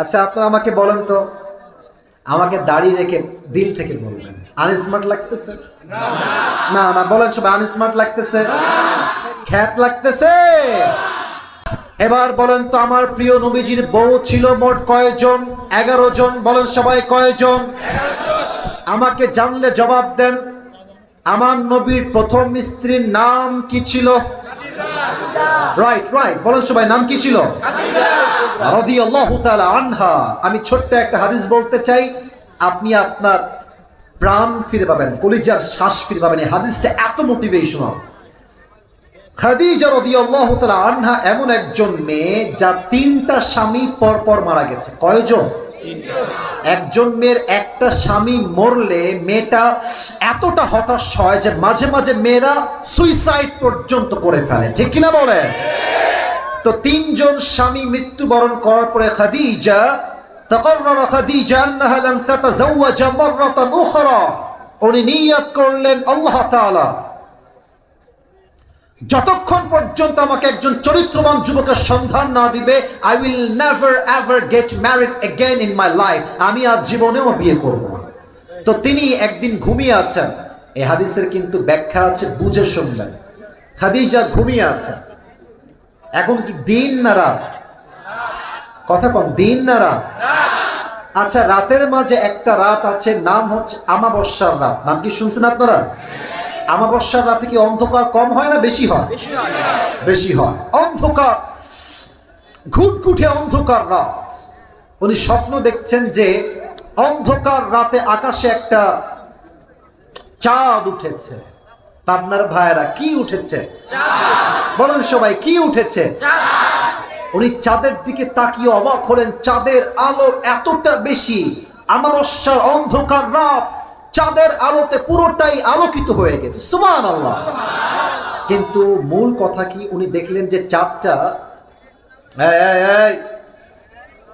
আচ্ছা আপনারা আমাকে বলেন তো, আমাকে দাড়ি রেখে দিল থেকে বলবেন। আনস্মার্ট লাগতেছে? না না, বলেন সবাই আনস্মার্ট লাগতেছে? খ্যাত লাগতেছে? এবার বলেন তো, আমার প্রিয় নবীজির বউ ছিল মোট কয়জন? এগারো জন, বলেন সবাই কয়জন? আমাকে জানলে জবাব দেন, আমার নবীর প্রথম স্ত্রীর নাম কি ছিল? রাইট রাইট বলেন সবাই, নাম কি ছিল? আনহা। আমি ছোট্ট একটা হাদিস বলতে চাই। আপনি আপনার প্রাণ ফিরে পাবেন, কলিজার শ্বাস ফিরে পাবেন। এই হাদিসটা এত মোটিভেশনাল খাদিজা রাদিয়াল্লাহু তাআলা আনহা এমন একজন মেয়ে যা তিনটা স্বামী পর পর মারা গেছে। কয়জন? একজন মেয়ের একটা স্বামী মরলে মেয়েটা এতটা হতাশ হয় যে মাঝে মাঝে মেয়েরা সুইসাইড পর্যন্ত করে ফেলে ঠিক কিনা বলে তো তিনজন স্বামী মৃত্যুবরণ করার পরে খাদিজা تقرر خديجة أنها لن تتزوج مرة أخرى উনি নিয়ত করলেন আল্লাহ তাআলা যতক্ষণ পর্যন্ত আমাকে একজন চরিত্রবান যুবকের সন্ধান না দিবে I will never ever get married again in my life আমি আর জীবনেও বিয়ে করব না। তো তিনি একদিন ঘুমিয়ে আছেন। এই হাদিসের কিন্তু ব্যাখ্যা আছে, বুঝে শুনলেন। খাদিজা ঘুমিয়ে আছেন এখন কি দিন না রাত? কথা কম, দিন না রাত? আচ্ছা রাতের মাঝে একটা রাত আছে, নাম হচ্ছে আমাবস্যার রাত। নাম কি শুনছেন আপনারা? আমাবস্যার রাতে কি অন্ধকার কম হয় না বেশি হয়? বেশি হয়। অন্ধকার ঘুটঘুটে অন্ধকার রাত। উনি স্বপ্ন দেখছেন যে অন্ধকার রাতে আকাশে একটা চাঁদ উঠেছে। পাবনার ভাইয়েরা কি উঠেছে? বলুন সবাই কি উঠেছে? উনি চাঁদের দিকে তাকিয়ে অবাক হলেন। চাঁদের আলো এতটা বেশি আমাবস্যার অন্ধকার রাত। চাঁদের আলোতে পুরোটাই আলোকিত হয়ে গেছে। সুমান আল্লাহ কিন্তু মূল কথা কি? উনি দেখলেন যে চাঁদটা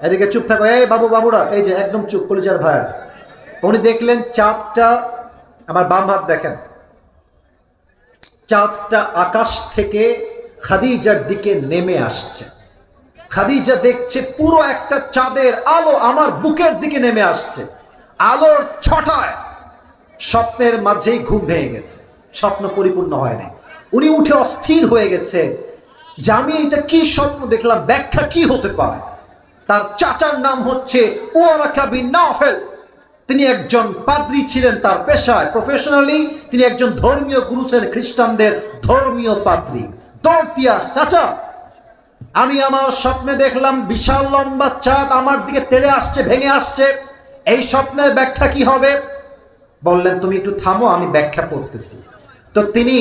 এদিকে চুপ থাকো। এই বাবু, বাবুরা, এই যে একদম চুপ, কলিজার ভাইয়েরা। উনি দেখলেন চাঁদটা আমার বাম হাত দেখেন। চাঁদটা আকাশ থেকে খাদিজার দিকে নেমে আসছে। খাদিজা দেখছে পুরো একটা চাঁদের আলো আমার বুকের দিকে নেমে আসছে। আলোর ছটায়। স্বপ্নের মাঝেই ঘুম ভেঙে গেছে। স্বপ্ন পরিপূর্ণ হয় নাই। উনি উঠে অস্থির হয়ে গেছে। যে আমি এটা কি স্বপ্ন দেখলাম, ব্যাখ্যা কি হতে পারে? তার চাচার নাম হচ্ছে তিনি একজন পাদ্রী ছিলেন তার পেশায়। প্রফেশনালি তিনি একজন ধর্মীয় গুরু ছিলেন, খ্রিস্টানদের ধর্মীয় পাদ্রী। দরতিয়াস, চাচা, আমি আমার স্বপ্নে দেখলাম বিশাল লম্বা চাঁদ আমার দিকে তেড়ে আসছে, ভেঙে আসছে। এই স্বপ্নের ব্যাখ্যা কি হবে? বললেন, তুমি একটু থামো, আমি ব্যাখ্যা করতেছি। তো তিনি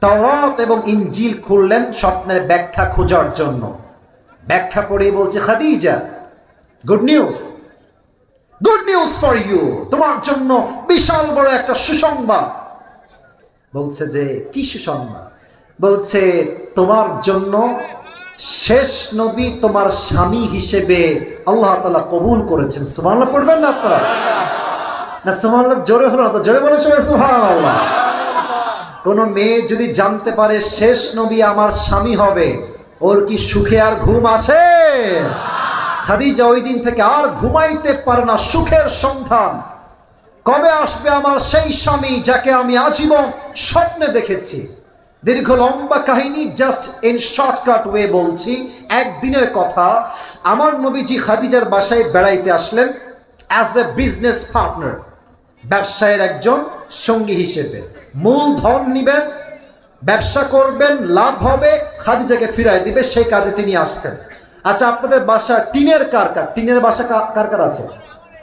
তওরাত এবং ইনজিল খুললেন স্বপ্নের ব্যাখ্যা খোঁজার জন্য। ব্যাখ্যা পড়েই বলছে, Khadija good news good news for you তোমার জন্য বিশাল বড় একটা সুসংবাদ। বলছে যে, কি সুসংবাদ? বলছে, তোমার জন্য শেষ নবী তোমার স্বামী হিসেবে আল্লাহ তাআলা কবুল করেছেন। সুবহানাল্লাহ, পড়বেন না আপনারা? না, সুবহানাল্লাহ, জোরে হলো না তো? জোরে বলে সবাই, সুবহানাল্লাহ। কোন মেয়ে যদি জানতে পারে শেষ নবী আমার স্বামী হবে, ওর কি সুখে আর ঘুম আসে? খাদিজা ওই দিন থেকে আর ঘুমাইতে পারে না, সুখের সন্ধান। কবে আসবে আমার সেই স্বামী যাকে আমি আজীবন স্বপ্নে দেখেছি? দীর্ঘ লম্বা কাহিনী জাস্ট ইন শর্টকাট ওয়ে বলছি, একদিনের কথা। আমার নবীজি খাদিজার বাসায় বেড়াইতে আসলেন অ্যাজ এ বিজনেস পার্টনার ব্যবসায়ের একজন সঙ্গী হিসেবে। মূল ধন নিবেন, ব্যবসা করবেন, লাভ হবে, খাদিজাকে ফিরাই দিবে, সেই কাজে তিনি আসছেন। আচ্ছা আপনাদের বাসা টিনের কার কার? টিনের বাসা কা- কার কার আছে?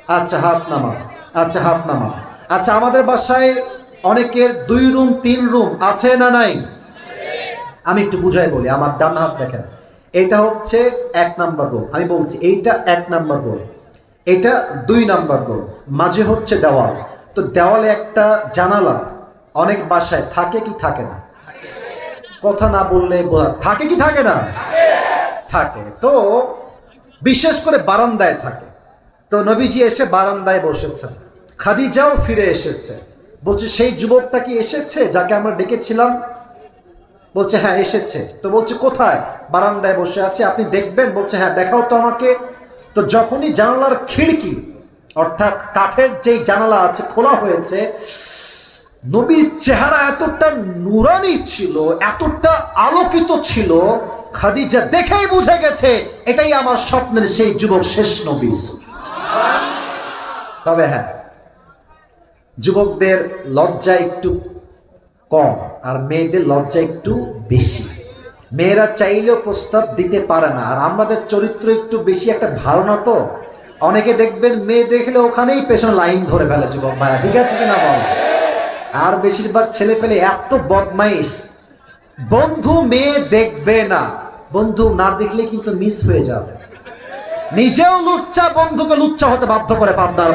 আচ্ছা হাত নামা। আচ্ছা হাত নামা। আচ্ছা আমাদের বাসায় অনেকের দুই রুম, তিন রুম আছে না নাই? আমি একটু বুঝাই বলি, আমার ডান হাত দেখেন। এটা হচ্ছে এক নাম্বার রুম। আমি বলছি, এইটা এক নাম্বার রুম। এটা দুই নাম্বার রুম। মাঝে হচ্ছে দেওয়াল। তো দেওয়ালে একটা জানালা, অনেক বাসায় থাকে কি থাকে না? কথা না বললে থাকে কি থাকে না? থাকে। তো বিশেষ করে বারান্দায় থাকে। তো নবীজি এসে বারান্দায় বসেছেন। খাদিজাও ফিরে এসেছে। বলছে, সেই যুবকটা কি এসেছে যাকে আমরা ডেকেছিলাম? বলছে হ্যাঁ এসেছে। তো বলছে, কোথায়? বারান্দায় বসে আছে। আপনি দেখবেন? বলছে হ্যাঁ দেখাও তো আমাকে। তো যখনই জানালার খিড়কি অর্থাৎ কাঠের যেই জানালা আছে, খোলা হয়েছে, নবীর চেহারা এতটা নুরানি ছিল, এতটা আলোকিত ছিল, খাদিজা দেখেই বুঝে গেছে, এটাই আমার স্বপ্নের সেই যুবক শেষ নবী। তবে হ্যাঁ যুবকদের লজ্জা একটু কম, আর মেয়েদের লজ্জা একটু বেশি। মেয়েরা চাইলেও প্রস্তাব দিতে পারে না, আর আমাদের চরিত্র একটু বেশি একটা ধারণা তো। অনেকে দেখবেন মেয়ে দেখলে ওখানেই পেছনে লাইন ধরে ফেলে যুবক ভাইরা, ঠিক আছে কিনা বল? আর বেশিরভাগ ছেলে পেলে এত বদমাইশ। বন্ধু মেয়ে দেখবে না। বন্ধু না দেখলে কিন্তু মিস হয়ে যাবে। নিজেও লুচ্চা, বন্ধুকে লুচ্চা হতে বাধ্য করে পাবনার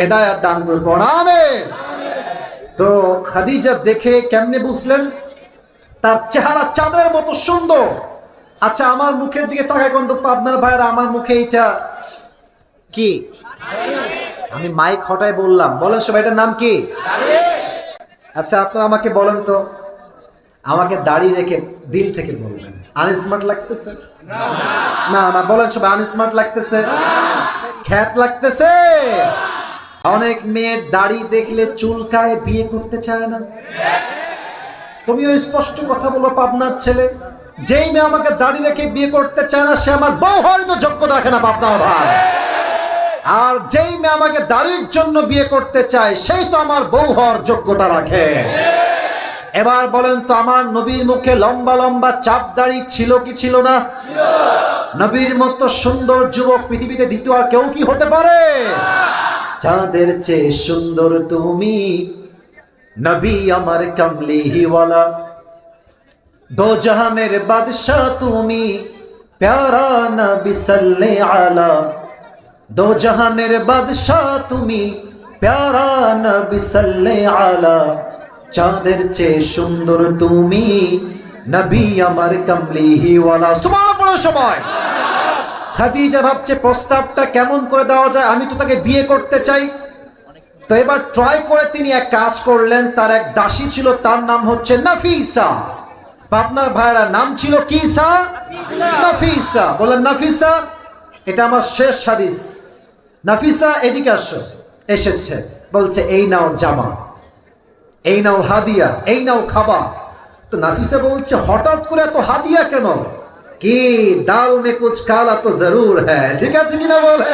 হেদায়াত দান তো খাদিজা দেখে কেমনে বুঝলেন? তার চেহারা চাঁদের মতো সুন্দর। আচ্ছা আমার মুখের দিকে তাকায় কিন্তু পাবনার ভাইয়েরা, আমার মুখে এইটা কি? আমি মাইক হটায় বললাম। বলেন সবাই, এটার নাম কি? আচ্ছা আপনারা আমাকে বলেন তো। আমাকে দাড়ি রেখে দিল থেকে বলবেন। আনস্মার্ট লাগতেছে? না না, বলেন সবাই আনস্মার্ট লাগতেছে? খ্যাত লাগতেছে? অনেক মেয়ের দাড়ি দেখলে চুলকায় বিয়ে করতে চায় না। তুমিও স্পষ্ট কথা বলো পাবনার ছেলে। যেই মেয়ে আমাকে দাড়ি রেখে বিয়ে করতে চায় না, সে আমার বউ হওয়ার তো যোগ্যতা রাখে না পাবনার ভাই। আর যেই মেয়ে আমাকে দাড়ির জন্য বিয়ে করতে চায়, সেই তো আমার বউ হওয়ার যোগ্যতা রাখে। এবার বলেন তো, আমার নবীর মুখে লম্বা লম্বা চাপ দাড়ি ছিল কি ছিল না? নবীর মতো সুন্দর যুবক পৃথিবীতে দ্বিতীয় আর কেউ কি হতে পারে? চাঁদের চেয়ে সুন্দর তুমি, নবী আমার কমলিহিওয়ালা। দো জাহানের বাদশাহ তুমি, প্যারা নবী সাল্লে আলা। দো জাহানের বাদশাহ তুমি, প্যারা নবী সাল্লে আলা। চাঁদের চেয়ে সুন্দর তুমি, নবী আমার কমলিহিওয়ালা। সুবহানাল্লাহ পড়ো সবাই। খাদিজা ভাবছে প্রস্তাবটা কেমন করে দেওয়া যায়, আমি তো তাকে বিয়ে করতে চাই। তো এবার ট্রাই করে তিনি এক কাজ করলেন, তার এক দাসী ছিল, তার নাম হচ্ছে নাফিসা। আপনার ভাইরা নাম ছিল কিসা নাফিসা। বলেন নাফিসা এটা আমার শেষ হাদিস। নাফিসা এদিকে আসো। এসেছে। বলছে এই নাও জামা এই নাও হাদিয়া এই নাও খাবা। তো নাফিসা বলছে হঠাৎ করে এত হাদিয়া কেন? কি দাল মে কুছ কালা তো জরুর হ্যাঁ। ঠিক আছে কিনা বলে?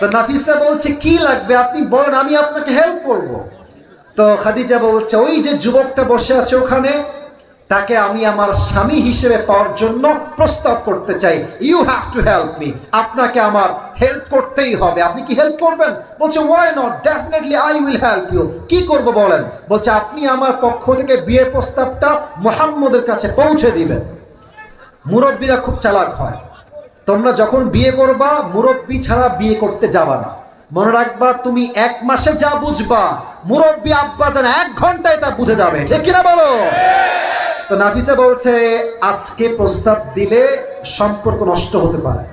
তো নাফিসা বলছে কি লাগবে? আপনি বলেন আমি আপনাকে হেল্প করব। তো খাদিজা বলছে ওই যে যুবকটা বসে আছে ওখানে তাকে আমি আমার স্বামী হিসেবে পাওয়ার জন্য প্রস্তাব করতে চাই। You have to help me আপনাকে আমার হেল্প করতেই হবে। আপনি কি হেল্প করবেন? বলছে why not definitely I will help you কি করব বলেন? বলছে, আপনি আমার পক্ষ থেকে বিয়ের প্রস্তাবটা মোহাম্মদের কাছে পৌঁছে দিবেন। মুরব্বীরা খুব চালাক হয়। তোমরা যখন বিয়ে করবা, মুরব্বী ছাড়া বিয়ে করতে যাবা না। মনে রাখবা, তুমি এক মাসে যা বুঝবা, মুরব্বী আব্বা যেন এক ঘন্টায় তা বুঝে যাবে। ঠিক কিনা বলো? তো নাফিসা বলছে, আজকে প্রস্তাব দিলে সম্পর্ক নষ্ট হতে পারে।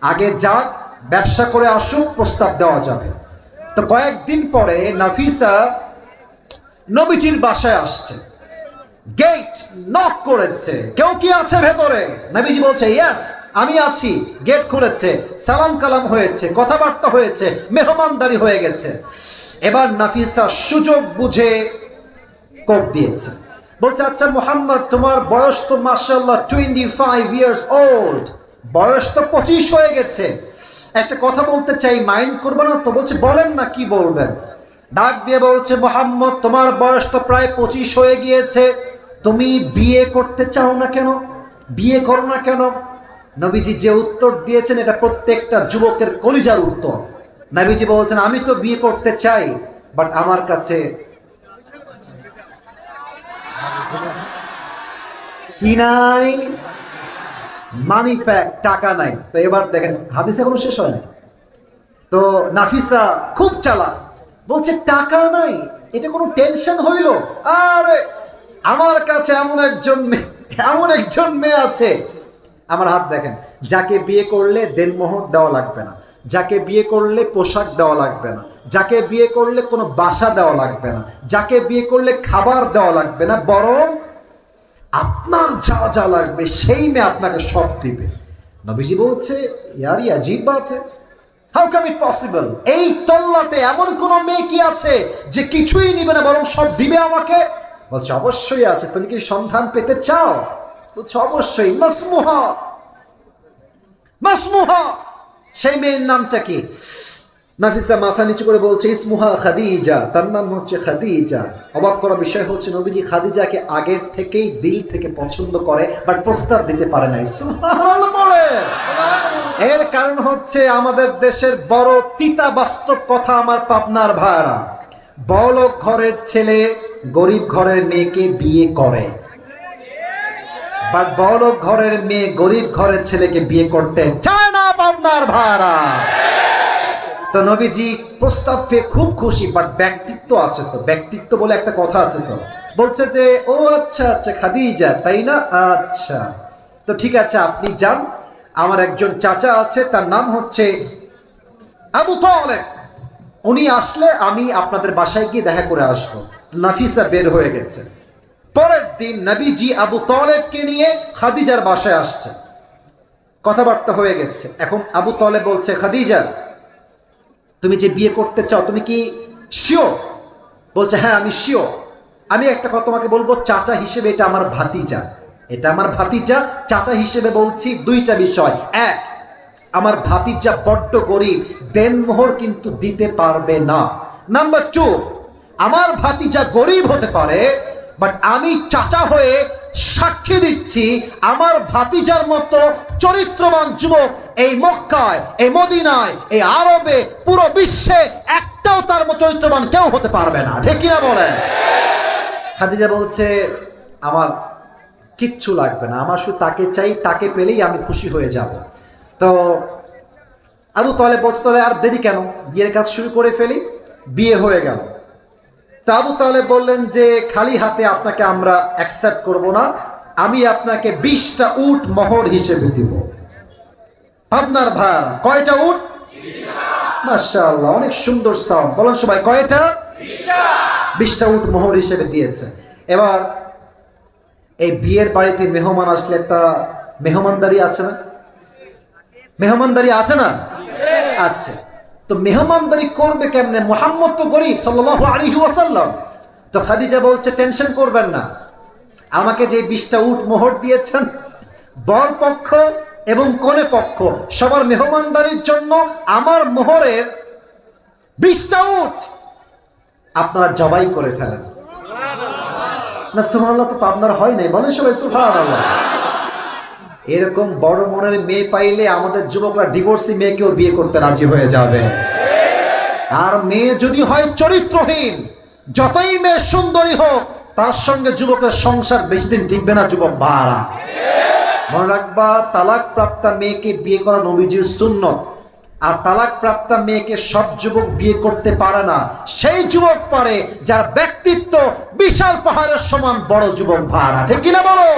আগে যাক, ব্যবসা করে আসুক, প্রস্তাব দেওয়া যাবে। তো কয়েকদিন পরে নাফিসা নবীজির বাসায় আসছে। গেট নক করেছে। কেউ কি আছে ভেতরে? নবীজি বলছে ইয়াস আমি আছি। গেট খুলেছে। সালাম কালাম হয়েছে, কথাবার্তা হয়েছে, মেহমানদারি হয়ে গেছে। এবার নাফিসা সুযোগ বুঝে কোপ দিয়েছে। বলছে আচ্ছা মোহাম্মদ, তোমার বয়স তো মার্শাল্লাহ টোয়েন্টি ফাইভ ইয়ার্স ওল্ড বয়স তো পঁচিশ হয়ে গেছে। একটা কথা বলতে চাই মাইন্ড করব না তো? বলছে, বলেন না, কি বলবেন? ডাক দিয়ে বলছে, মোহাম্মদ, তোমার বয়স তো প্রায় পঁচিশ হয়ে গিয়েছে। তুমি বিয়ে করতে চাও না কেন? বিয়ে করো না কেন? নবীজি যে উত্তর দিয়েছেন, এটা প্রত্যেকটা যুবকের কলিজার উত্তর। নবীজি বলছেন, আমি তো বিয়ে করতে চাই বাট আমার কাছে কি নাই? মানি ফ্যাক্ট টাকা নাই। তো এবার দেখেন, হাদিস এখনও শেষ হয় না তো নাফিসা খুব চালা বলছে, টাকা নাই, এটা কোনো টেনশন হইল? আরে, আমার কাছে এমন একজন মেয়ে, এমন একজন মেয়ে আছে। আমার হাত দেখেন, যাকে বিয়ে করলে দেনমোহর দেওয়া লাগবে না, যাকে বিয়ে করলে পোশাক দেওয়া লাগবে না, যাকে বিয়ে করলে কোনো বাসা দেওয়া লাগবে না, যাকে বিয়ে করলে খাবার দেওয়া লাগবে না, বরং আপনার যা যা লাগবে, সেই মেয়ে আপনাকে সব দিবে। নবীজি বলছে, ইয়ারি আজীব Baat how come it possible এই তল্লাটে এমন কোন মেয়ে কি আছে যে কিছুই নিবে না, বরং সব দিবে আমাকে? বলছে, অবশ্যই আছে। তুমি কি সন্ধান পেতে চাও? বলছে, অবশ্যই। মাসমুহা। মাসমুহা। সেই মেয়ের নামটা কি? নাফিসা মাথা নিচু করে বলছে, ইসমুহা খাদিজা। তার নাম হচ্ছে খাদিজা। অবাক করা বিষয় হচ্ছে, নবীজি খাদিজাকে আগের থেকেই দিল থেকে পছন্দ করে, বাট প্রস্তাব দিতে পারে নাই। এর কারণ হচ্ছে, আমাদের দেশের বড় তিতা বাস্তব কথা আমার পাবনার ভাড়া বড়লোক ঘরের ছেলে গরিব ঘরের মেয়েকে বিয়ে করে। বাট বড়লোক ঘরের মেয়ে গরিব ঘরের ছেলেকে বিয়ে করতে চায় না পাবনার ভাড়া তো নবীজি প্রস্তাব পেয়ে খুব খুশি বাট ব্যক্তিত্ব আছে তো। ব্যক্তিত্ব বলে একটা কথা আছে তো। বলছে যে, ও আচ্ছা আচ্ছা খাদিজা, তাই না? আচ্ছা। তো ঠিক আছে, আপনি যান। আমার একজন চাচা আছে, তার নাম হচ্ছে আবু তালেব। উনি আসলে আমি আপনাদের বাসায় গিয়ে দেখা করে আসব। নাফিসা বের হয়ে গেছে। পরের দিন নবীজি আবু তলেবকে নিয়ে খাদিজার বাসায় আসছে। কথাবার্তা হয়ে গেছে। এখন আবু তলেব বলছে, খাদিজা তুমি যে বিয়ে করতে চাও, তুমি কি শিওর বলছে হ্যাঁ আমি শিওর আমি একটা কথা তোমাকে বলব, চাচা হিসেবে এটা আমার ভাতিজা। এটা আমার ভাতিজা, চাচা হিসেবে বলছি দুইটা বিষয়। এক, আমার ভাতিজা বড্ড গরিব, দেনমোহর কিন্তু দিতে পারবে না। নাম্বার টু আমার ভাতিজা গরিব হতে পারে বাট আমি চাচা হয়ে সাক্ষী দিচ্ছি আমার ভাতিজার মতো চরিত্রবান যুবক এই মক্কায়, এই মদিনায়, এই আরবে, পুরো বিশ্বে একটাও তার মতো চরিত্রবান কেউ হতে পারবে না। ঠিক কিনা বলেন? খাদিজা বলছে, আমার কিচ্ছু লাগবে না। আমার শুধু তাকে চাই, তাকে পেলেই আমি খুশি হয়ে যাব। তো আবু তাহলে বলছে, তাহলে আর দেরি কেন? বিয়ের কাজ শুরু করে ফেলি, বিয়ে হয়ে গেল। তা আবু তাহলে বললেন যে, খালি হাতে আপনাকে আমরা অ্যাকসেপ্ট করব না। আমি আপনাকে বিশটা উট মোহর হিসেবে দিব। আপনার ভাড়া কয়টা উট? মাশাআল্লাহ, অনেক সুন্দর সাউন্ড বলেন সবাই, কয়টা? বিশটা উট মোহর হিসেবে দিয়েছে। এবার, এই বিয়ের বাড়িতে মেহমান আসলে একটা মেহমানদারি আছে না? মেহমানদারি আছে না? আছে। তো মেহমানদারি করবে কেমনে? মোহাম্মদ তো গরিব, সাল্লাল্লাহু আলাইহি ওয়াসাল্লাম। তো খাদিজা বলছে, টেনশন করবেন না। আমাকে যে বিশটা উট মোহর দিয়েছেন বর পক্ষ এবং কোনে পক্ষ, সবার মেহমানদারির জন্য আমার মোহরের বিশটা উঠ আপনারা জবাই করে ফেলেন। না, সুবহানাল্লাহ তো আপনার হয় নাই। বলেন সবাই, সুবহানাল্লাহ। এরকম বড় মনের মেয়ে পাইলে আমাদের যুবকরা ডিভোর্সি মেয়েকেও বিয়ে করতে রাজি হয়ে যাবে। আর মেয়ে যদি হয় চরিত্রহীন, যতই মেয়ে সুন্দরী হোক, তার সঙ্গে যুবকের সংসার বেশি দিন টিকবে না যুবক ভাড়া। মনে রাখবা তালাক প্রাপ্তা মেয়েকে বিয়ে করা নবীজির সুন্নত। আর তালাক প্রাপ্তা মেয়েকে সব যুবক বিয়ে করতে পারে না। সেই যুবক পারে যার ব্যক্তিত্ব বিশাল পাহাড়ের সমান বড় যুবক ভাড়া। ঠিক কিনা বলো?